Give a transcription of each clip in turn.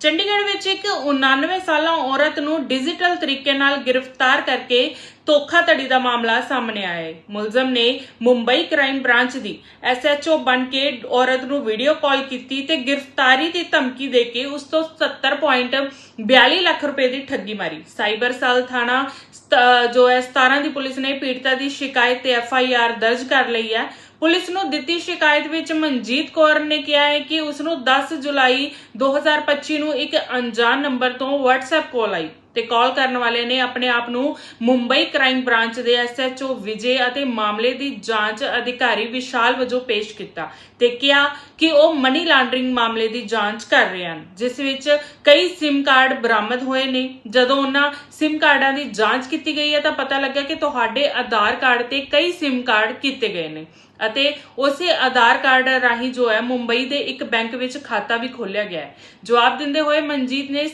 ਚੰਡੀਗੜ੍ਹ ਵਿੱਚ ਇੱਕ 99 ਸਾਲਾਂ ਔਰਤ ਨੂੰ ਡਿਜੀਟਲ ਤਰੀਕੇ ਨਾਲ ਗ੍ਰਿਫਤਾਰ ਕਰਕੇ ਧੋਖਾਧੜੀ ਦਾ ਮਾਮਲਾ ਸਾਹਮਣੇ ਆਇਆ ਹੈ। ਮੁਲਜ਼ਮ ਨੇ ਮੁੰਬਈ ਕ੍ਰਾਈਮ ਬ੍ਰਾਂਚ ਦੀ ਐਸਐਚਓ ਬਣ ਕੇ ਔਰਤ ਨੂੰ ਵੀਡੀਓ ਕਾਲ ਕੀਤੀ ਤੇ ਗ੍ਰਿਫਤਾਰੀ ਦੀ ਧਮਕੀ ਦੇ ਕੇ ਉਸ ਤੋਂ 70.42 ਲੱਖ ਰੁਪਏ ਦੀ ਠੱਗੀ ਮਾਰੀ। ਸਾਈਬਰ ਸੈੱਲ ਥਾਣਾ ਸਤ- ਜੋ ਹੈ 17 ਦੀ ਪੁਲਿਸ ਨੇ ਪੀੜਤਾ ਦੀ ਸ਼ਿਕਾਇਤ ਤੇ ਐਫਆਈਆਰ ਦਰਜ ਕਰ ਲਈ ਹੈ। ਪੁਲਿਸ ਨੂੰ ਦਿੱਤੀ ਸ਼ਿਕਾਇਤ ਵਿੱਚ ਮਨਜੀਤ ਕੌਰ ਨੇ ਕਿਹਾ ਹੈ ਕਿ ਉਸ ਨੂੰ 10 ਜੁਲਾਈ 2025 ਨੂੰ ਇੱਕ ਅਣਜਾਣ ਨੰਬਰ ਤੋਂ WhatsApp ਕਾਲ ਆਈ। ਤੇ ਕਾਲ ਕਰਨ ਵਾਲੇ ਨੇ ਆਪਣੇ ਆਪ ਨੂੰ ਮੁੰਬਈ ਕ੍ਰਾਈਮ ਬ੍ਰਾਂਚ ਦੇ ਐਸਐਚਓ ਵਿਜੇ ਅਤੇ ਮਾਮਲੇ ਦੀ ਜਾਂਚ ਅਧਿਕਾਰੀ ਵਿਸ਼ਾਲ ਵਜੋਂ ਪੇਸ਼ ਕੀਤਾ ਤੇ ਕਿਹਾ ਕਿ ਉਹ ਮਨੀ ਲਾਂਡਰਿੰਗ ਮਾਮਲੇ ਦੀ ਜਾਂਚ ਕਰ ਰਹੇ ਹਨ, ਜਿਸ ਵਿੱਚ ਕਈ SIM ਕਾਰਡ ਬਰਾਮਦ ਹੋਏ ਨੇ। ਜਦੋਂ ਉਹਨਾਂ SIM ਕਾਰਡਾਂ ਦੀ ਜਾਂਚ ਕੀਤੀ ਗਈ ਹੈ ਤਾਂ ਪਤਾ ਲੱਗਾ ਕਿ ਤੁਹਾਡੇ ਆਧਾਰ ਕਾਰਡ ਤੇ ਕਈ SIM ਕਾਰਡ ਕੀਤੇ ਗਏ ਨੇ ਅਤੇ ਉਸੇ ਆਧਾਰ ਕਾਰਡ ਰਾਹੀਂ ਜੋ ਹੈ ਮੁੰਬਈ ਦੇ ਇੱਕ ਬੈਂਕ ਵਿੱਚ ਖਾਤਾ ਵੀ ਖੋਲਿਆ ਗਿਆ ਹੈ। ਜਵਾਬ ਦਿੰਦੇ ਹੋਏ ਮਨਜੀਤ ਨੇ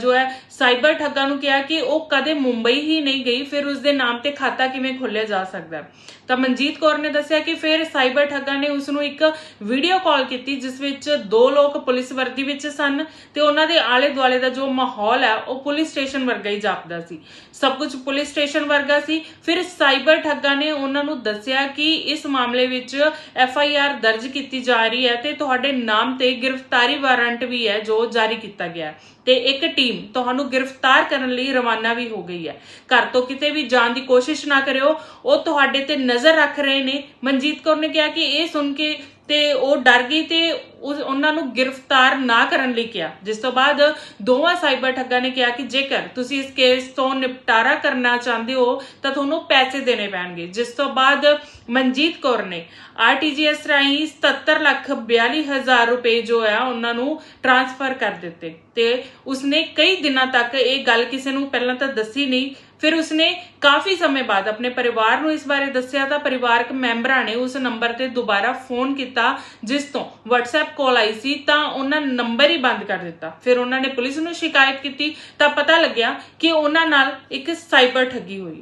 ਜੋ ਹੈ ਸਾਈਬਰ ਠੱਗਾਂ ਨੂੰ ਕਿਹਾ ਕਿ ਉਹ ਕਦੇ ਮੁੰਬਈ ਹੀ ਨਹੀਂ ਗਈ, ਫਿਰ ਉਸ ਦੇ ਨਾਮ ਤੇ ਖਾਤਾ ਕਿਵੇਂ ਖੋਲ੍ਹਿਆ ਜਾ ਸਕਦਾ ਹੈ? ਤਾਂ ਮਨਜੀਤ ਕੌਰ ਨੇ ਦੱਸਿਆ ਕਿ ਫਿਰ ਸਾਈਬਰ ਠੱਗਾਂ ਨੇ ਉਸ ਨੂੰ ਇੱਕ ਵੀਡੀਓ ਕਾਲ ਕੀਤੀ, ਜਿਸ ਵਿੱਚ ਦੋ ਲੋਕ ਪੁਲਿਸ ਵਰਦੀ ਵਿੱਚ ਸਨ ਤੇ ਉਹਨਾਂ ਦੇ ਆਲੇ ਦੁਆਲੇ ਦਾ ਜੋ ਮਾਹੌਲ ਹੈ, ਉਹ ਪੁਲਿਸ ਸਟੇਸ਼ਨ ਵਰਗਾ ਹੀ ਜਾਪਦਾ ਸੀ। ਸਭ ਕੁਝ ਪੁਲਿਸ ਸਟੇਸ਼ਨ ਵਰਗਾ ਸੀ। ਫਿਰ ਸਾਈਬਰ ਠੱਗਾਂ ਨੇ ਉਹਨਾਂ ਨੂੰ ਦੱਸਿਆ ਕਿ ਇਸ ਮਾਮਲੇ ਵਿੱਚ ਐਫ ਆਈ ਆਰ ਦਰਜ ਕੀਤੀ ਜਾ ਰਹੀ ਹੈ ਤੇ ਤੁਹਾਡੇ ਨਾਮ ਤੇ ਗ੍ਰਿਫਤਾਰੀ ਵਾਰੰਟ ਵੀ ਹੈ, ਜੋ ਜਾਰੀ ਕੀਤਾ ਗਿਆ ਹੈ। ਤੇ ਇੱਕ ਟੀਮ ਤੁਹਾਨੂੰ ਗ੍ਰਿਫਤਾਰ ਕਰਨ ਲਈ ਰਵਾਨਾ ਵੀ ਹੋ ਗਈ ਹੈ। ਘਰ ਤੋਂ ਕਿਤੇ ਵੀ ਜਾਣ ਦੀ ਕੋਸ਼ਿਸ਼ ਨਾ ਕਰਿਓ। ਉਹ ਤੁਹਾਡੇ ਤੇ ਨਜ਼ਰ ਰੱਖ ਰਹੇ ਨੇ। ਮਨਜੀਤ ਕੌਰ ਨੇ ਕਿਹਾ ਕਿ ਇਹ ਸੁਣ ਕੇ ਤੇ ਉਹ ਡਰ ਗਈ ਤੇ ਉਹਨਾਂ ਨੂੰ ਗ੍ਰਿਫਤਾਰ ਨਾ ਕਰਨ ਲਈ ਕਿਹਾ। ਜਿਸ ਤੋਂ ਬਾਅਦ ਦੋਵਾਂ ਸਾਈਬਰ ਠੱਗਾਂ ਨੇ ਕਿਹਾ ਕਿ ਜੇਕਰ ਤੁਸੀਂ ਇਸ ਕੇਸ ਤੋਂ ਨਿਪਟਾਰਾ ਕਰਨਾ ਚਾਹੁੰਦੇ ਹੋ, ਤਾਂ ਤੁਹਾਨੂੰ ਪੈਸੇ ਦੇਣੇ ਪੈਣਗੇ। ਜਿਸ ਤੋਂ ਬਾਅਦ ਮਨਜੀਤ ਕੌਰ ਨੇ ਆਰਟੀਜੀਐਸ ਰਾਹੀਂ 77 ਲੱਖ 42 ਹਜ਼ਾਰ ਰੁਪਏ ਜੋ ਹੈ ਉਹਨਾਂ ਨੂੰ ਟ੍ਰਾਂਸਫਰ ਕਰ ਦਿੱਤੇ ਤੇ ਉਸਨੇ ਕਈ ਦਿਨਾਂ ਤੱਕ ਇਹ ਗੱਲ ਕਿਸੇ ਨੂੰ ਪਹਿਲਾਂ ਤਾਂ ਦੱਸੀ ਨਹੀਂ। ਫਿਰ ਉਸਨੇ ਕਾਫੀ ਸਮੇਂ ਬਾਅਦ ਆਪਣੇ ਪਰਿਵਾਰ ਨੂੰ ਇਸ ਬਾਰੇ ਦੱਸਿਆ। ਤਾਂ ਪਰਿਵਾਰਕ ਮੈਂਬਰਾਂ ਨੇ ਉਸ ਨੰਬਰ ਤੇ ਦੁਬਾਰਾ ਫੋਨ ਕੀਤਾ, ਜਿਸ ਤੋਂ WhatsApp ਕਾਲ ਆਈ ਸੀ, ਤਾਂ ਉਹਨਾਂ ਨੰਬਰ ਹੀ ਬੰਦ ਕਰ ਦਿੱਤਾ। ਫਿਰ ਉਹਨਾਂ ਨੇ ਪੁਲਿਸ ਨੂੰ ਸ਼ਿਕਾਇਤ ਕੀਤੀ, ਤਾਂ ਪਤਾ ਲੱਗਿਆ ਕਿ ਉਹਨਾਂ ਨਾਲ ਇੱਕ ਸਾਈਬਰ ਠੱਗੀ ਹੋਈ